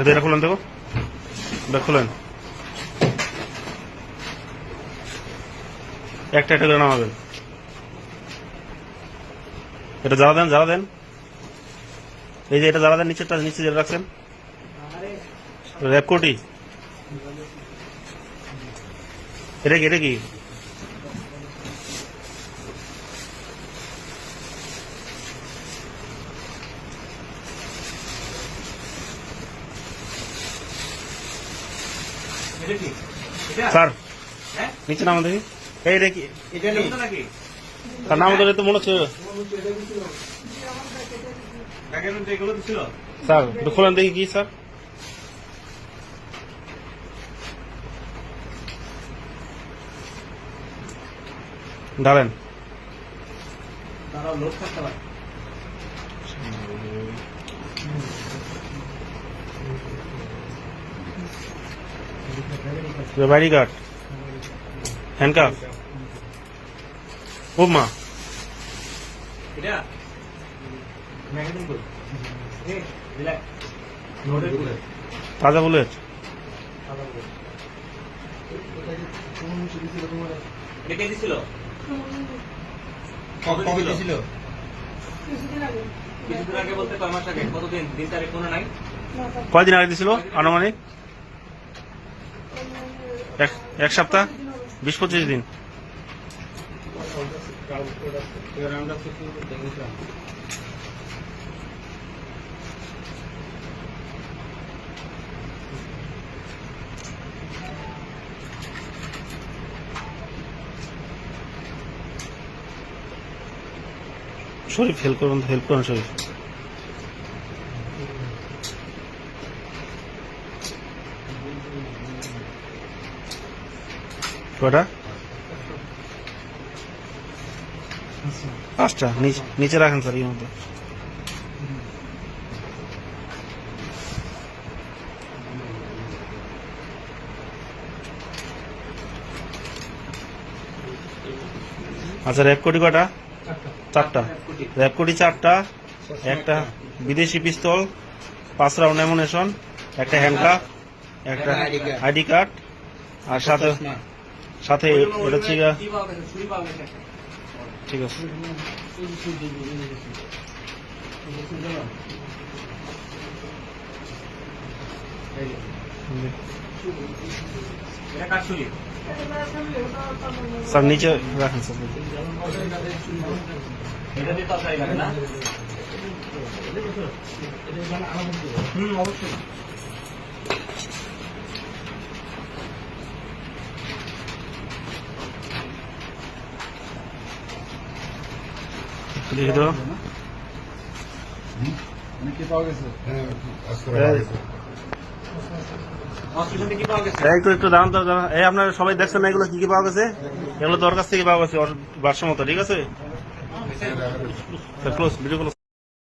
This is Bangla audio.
এটা খুলেন দেখো। এটা খুলেন একটা একটা করে নামাবেন। এটা জ্বালা দেন জ্বালা দেন। এই যে এটা জ্বালা দেন, নিচেরটা নিচে যেটা রাখছেন। র্যাপ কোটি এটা কি এটা কি? স্যার। হ্যাঁ? নিচে নামা দেখি। এই নাকি? তার নাম ধরে তো মনে হচ্ছে। স্যার খোলেন দেখি কি স্যার। ডালেন তারা লোক থাকতে পারে বাইরি গার্ড হ্যান্ডকাপ উপমা এটা? ম্যাগাজিন কই? এ রিল্যাক্স। নোটের কুলে তাজা বুলেট? এটা কে দিছিল? কবে দিছিল? কিছুদিন আগে। কিছুদিন আগে বলতে কয় মাস আগে? কতদিন? দিন তারিখ কোনো নাই? কয়দিন আগে দিছিল? আনুমানিক? এক সপ্তাহ? বিশ পঁচিশ দিন। শরীফ হেল্প করুন হেল্প করুন শরীফ। কটা পাঁচটা নিচে নিচে রাখেন স্যার ইয়ের মধ্যে আচ্ছা র্যাপ কোটি চারটা। র্যাপ কোটি চারটা একটা বিদেশি পিস্তল পাঁচ রাউন্ড অ্যামুনেশন একটা হ্যান্ডকাপ একটা আইডি কার্ড আর সাথে সাথে এটা হচ্ছে ঠিক আছে। স্যার নিচে রাখেন স্যার। অবশ্যই। দেখি তো। একটু একটু দাঁড়ান এই আপনারা সবাই দেখছেন এগুলো কি কি পাওয়া গেছে? এগুলো দরকার কাছ থেকে পাওয়া গেছে ভারসাম্য মতো ঠিক আছে? Video close